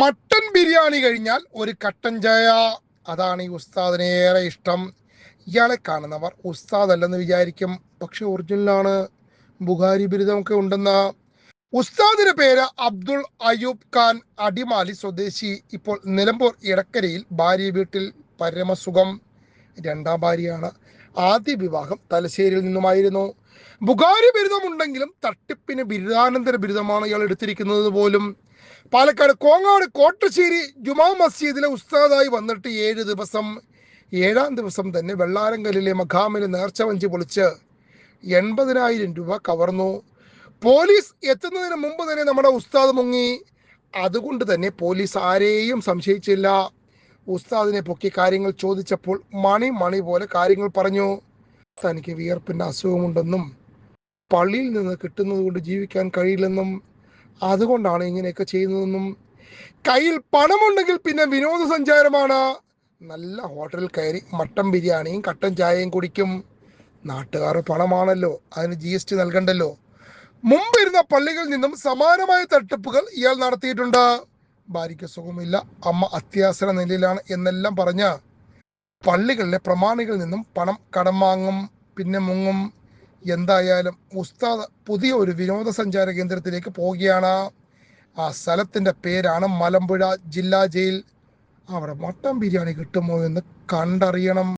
Mutton biryani കഴിഞ്ഞാൽ ഒരു കട്ടൻ ചായ. അതാണ് ഈ ഉസ്താദിന് ഏറെ ഇഷ്ടം. ഇയാളെ കാണുന്നവർ ഉസ്താദ് അല്ലെന്ന് വിചാരിക്കും. പക്ഷെ ഒറിജിനലാണ്. ബുഹാരി ബിരുദമൊക്കെ ഉണ്ടെന്ന. ഉസ്താദിന്റെ പേര് അബ്ദുൾ അയൂബ് ഖാൻ അടിമാലി സ്വദേശി. ഇപ്പോൾ നിലമ്പൂർ ഇടക്കരയിൽ ഭാര്യ വീട്ടിൽ പരമസുഖം. രണ്ടാം ഭാര്യയാണ്. ആദ്യ വിവാഹം തലശ്ശേരിയിൽ നിന്നുമായിരുന്നു. ബുഗാരി ബിരുദമുണ്ടെങ്കിലും തട്ടിപ്പിന് ബിരുദാനന്തര ബിരുദമാണ് ഇയാൾ എടുത്തിരിക്കുന്നത് പോലും. പാലക്കാട് കോങ്ങാട് കോട്ടശ്ശേരി ജുമാ മസ്ജിദിലെ ഉസ്താദായി വന്നിട്ട് ഏഴ് ദിവസം. ഏഴാം ദിവസം തന്നെ വെള്ളാരങ്കലിലെ മഖാമിന് നേർച്ച വഞ്ചി പൊളിച്ച് എൺപതിനായിരം രൂപ കവർന്നു. പോലീസ് എത്തുന്നതിന് മുമ്പ് തന്നെ നമ്മുടെ ഉസ്താദ് മുങ്ങി. അതുകൊണ്ട് തന്നെ പോലീസ് ആരെയും സംശയിച്ചില്ല. ഉസ്താദിനെ പൊക്കി കാര്യങ്ങൾ ചോദിച്ചപ്പോൾ മണി മണി പോലെ കാര്യങ്ങൾ പറഞ്ഞു. തനിക്ക് വിയർപ്പിന്റെ അസുഖമുണ്ടെന്നും പള്ളിയിൽ നിന്ന് കിട്ടുന്നത് കൊണ്ട് ജീവിക്കാൻ കഴിയില്ലെന്നും അതുകൊണ്ടാണ് ഇങ്ങനെയൊക്കെ ചെയ്യുന്നതെന്നും. കയ്യിൽ പണമുണ്ടെങ്കിൽ പിന്നെ വിനോദസഞ്ചാരമാണ്. നല്ല ഹോട്ടലിൽ കയറി മട്ടൻ ബിരിയാണിയും കട്ടൻ ചായയും കുടിക്കും. നാട്ടുകാർ പണമാണല്ലോ അതിന് ജി എസ് ടി നൽകണ്ടല്ലോ. മുമ്പിരുന്ന പള്ളികളിൽ നിന്നും സമാനമായ തട്ടിപ്പുകൾ ഇയാൾ നടത്തിയിട്ടുണ്ട്. ഭാര്യയ്ക്ക് സുഖമില്ല. അമ്മ അത്യാസന നിലയിലാണ് എന്നെല്ലാം പറഞ്ഞ് പള്ളികളിലെ പ്രമാണികളിൽ നിന്നും പണം കടം വാങ്ങും പിന്നെ മുങ്ങും. എന്തായാലും ഉസ്താദ് പുതിയ ഒരു വിനോദസഞ്ചാര കേന്ദ്രത്തിലേക്ക് പോവുകയാണ്. ആ സ്ഥലത്തിന്റെ പേരാണ് മലമ്പുഴ ജില്ലാ ജയിൽ. അവിടെ മട്ടൻ ബിരിയാണി കിട്ടുമോ എന്ന് കണ്ടറിയണം.